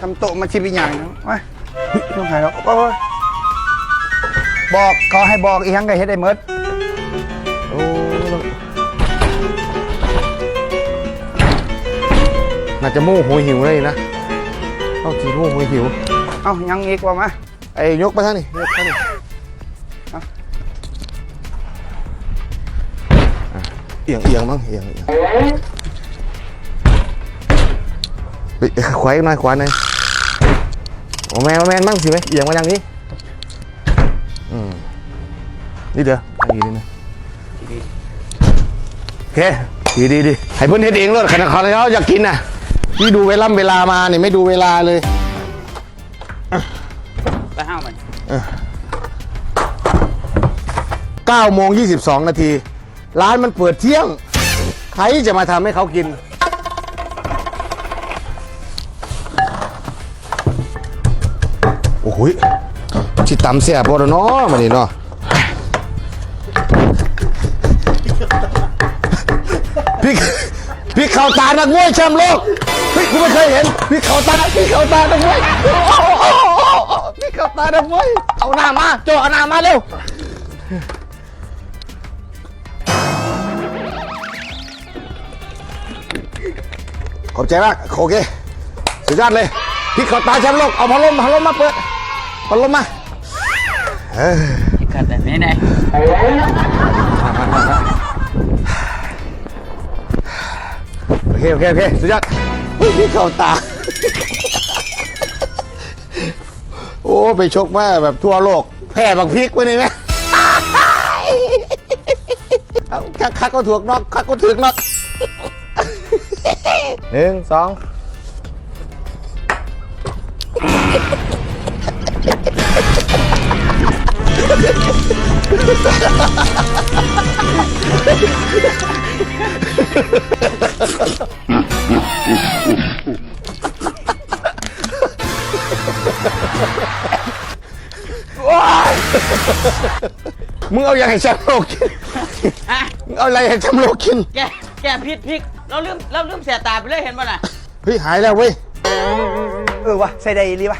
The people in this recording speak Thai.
ทำโต๊ะมาชิบิอย่างนะมาเฮ้ยต้องหายแล้วโอ้ยบอกเขาให้บอกอีกครั้งก็เฮ็ดได้เมดโอ้น่าจะโม่โหยหิวเลยนะเอาจีโม่โหยหิว เอ้ายังอีกว่ามาไอ้ยกไปท่างนี่ยกท่างนี่เอาอะเอียงเอียงมั้งเอียงเอียงเฮ้ยขวาอีกหน่อยขวาหน่อยโอ้ แมนโอ้แมนบ้างสิไหมเอียงมาอย่างนี้อืมนี่เด้ออันนี้นี่นะโอเคดีดีดีให้เพื่อนเฮ็ดเองเลยขนาดเขาแล้วอยากกินน่ะพี่ดูเวลาเวลามาเนี่ยไม่ดูเวลาเลยไปห้ามัน9โมง22นาที ร้านมันเปิดเที่ยง ใครจะมาทำให้เขากิน อ้โหยชิตำเสียบอเนาะมานี่เนาะพี่พี่เข่าตานักมวยแชมป์โลกพี่กูไม่เคยเห็นพี่เข่าตาพี่เข่าตานักมวยพี่เข่าตานักมวยเอาหน้ามาโจเอาหน้ามาเร็วขอบใจมากโอเคสุดยอดเลยพี่เขาตาแชมป์โลกเอาพัดลมพัดลมมาเปิด พัดลมมาเออขัดแบบนี้ไงโอเค โอเค โอเค สุดยอดเฮ้ยพี่เขาตา โอ้ ไปชกมาแบบทั่วโลก แพ้บางพริกไปนี่ไหมเอาคักคักก็ถูกนอกคักก็ถึกนอกหนึ่งสอง มึงเอาอย่างให้แชมป์โลกกินอะมึงเอาอะไรให้แชมป์โลกกิน แกแกพิษพริกเราลืมเราลืมเสียตาไปเลยเห็นป่ะน่ะ เฮ้ย หายแล้วเว้ย เออวะใส่ได้อีหลีวะ